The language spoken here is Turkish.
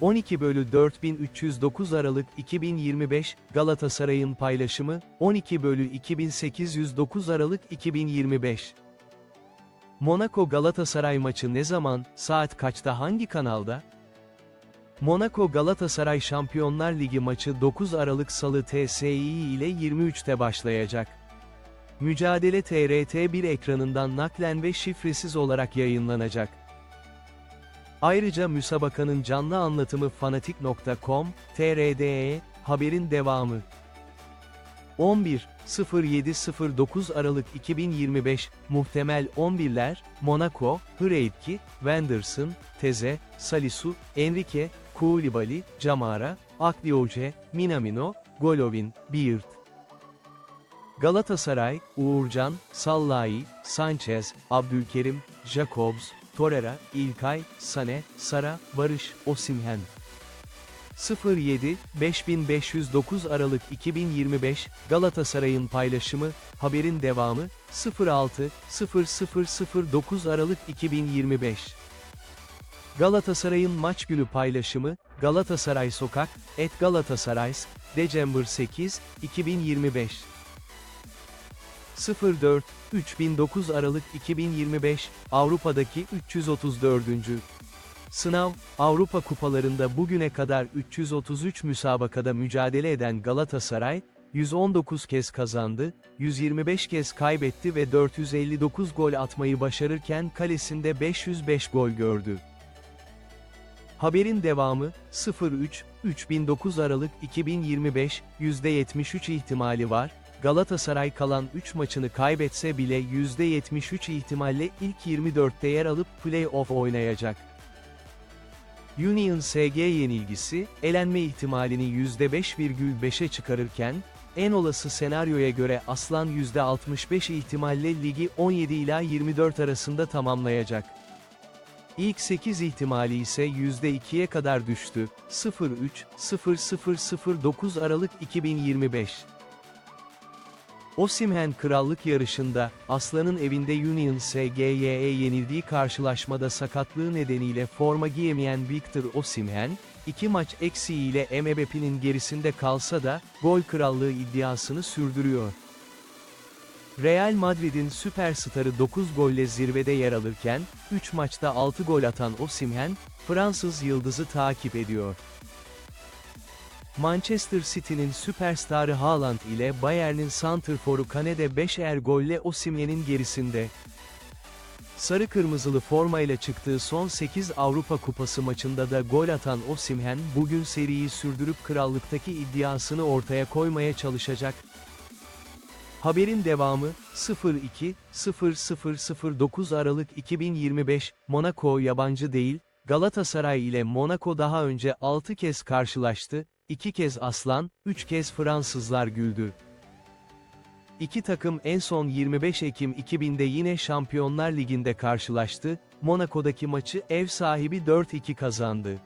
12 bölü 4309 Aralık 2025, Galatasaray'ın paylaşımı, 12 bölü 2809 Aralık 2025. Monaco Galatasaray maçı ne zaman, saat kaçta hangi kanalda? Monaco Galatasaray Şampiyonlar Ligi maçı 9 Aralık Salı TSI ile 23'te başlayacak. Mücadele TRT1 ekranından naklen ve şifresiz olarak yayınlanacak. Ayrıca müsabakanın canlı anlatımı fanatik.com, TRDE, haberin devamı. 11.07.09 Aralık 2025, muhtemel 11'ler, Monaco, Hreidki, Wenderson, Teze, Salisu, Enrique, Koulibaly, Camara, Akdioce, Minamino, Golovin, Beard. Galatasaray, Uğurcan, Sallai, Sanchez, Abdülkerim, Jacobs, Torreira, İlkay, Sane, Sara, Barış, Osimhen. 07 5509 Aralık 2025 Galatasaray'ın paylaşımı haberin devamı 06 0009 Aralık 2025 Galatasaray'ın maç günü paylaşımı Galatasaray Sokak et Galatasarays December 8 2025 04 3009 Aralık 2025 Avrupa'daki 334. Sınav, Avrupa kupalarında bugüne kadar 333 müsabakada mücadele eden Galatasaray, 119 kez kazandı, 125 kez kaybetti ve 459 gol atmayı başarırken kalesinde 505 gol gördü. Haberin devamı, 03, 3009 Aralık 2025, %73 ihtimali var, Galatasaray kalan 3 maçını kaybetse bile %73 ihtimalle ilk 24'te yer alıp play-off oynayacak. Union SG yenilgisi, elenme ihtimalini %5,5'e çıkarırken, en olası senaryoya göre Aslan %65 ihtimalle ligi 17 ila 24 arasında tamamlayacak. İlk 8 ihtimali ise %2'ye kadar düştü. 03-0009 Aralık 2025 Osimhen krallık yarışında, Aslan'ın evinde Union SGY'ye yenildiği karşılaşmada sakatlığı nedeniyle forma giyemeyen Victor Osimhen, iki maç eksiğiyle Mbappé'nin gerisinde kalsa da, gol krallığı iddiasını sürdürüyor. Real Madrid'in süperstarı 9 golle zirvede yer alırken, 3 maçta 6 gol atan Osimhen, Fransız yıldızı takip ediyor. Manchester City'nin süperstarı Haaland ile Bayern'in santrforu Kane de 5'er golle Osimhen'in gerisinde. Sarı kırmızılı formayla çıktığı son 8 Avrupa Kupası maçında da gol atan Osimhen bugün seriyi sürdürüp krallıktaki iddiasını ortaya koymaya çalışacak. Haberin devamı 02 0009 Aralık 2025 Monaco yabancı değil, Galatasaray ile Monaco daha önce 6 kez karşılaştı, 2 kez Aslan, 3 kez Fransızlar güldü. İki takım en son 25 Ekim 2000'de yine Şampiyonlar Ligi'nde karşılaştı, Monaco'daki maçı ev sahibi 4-2 kazandı.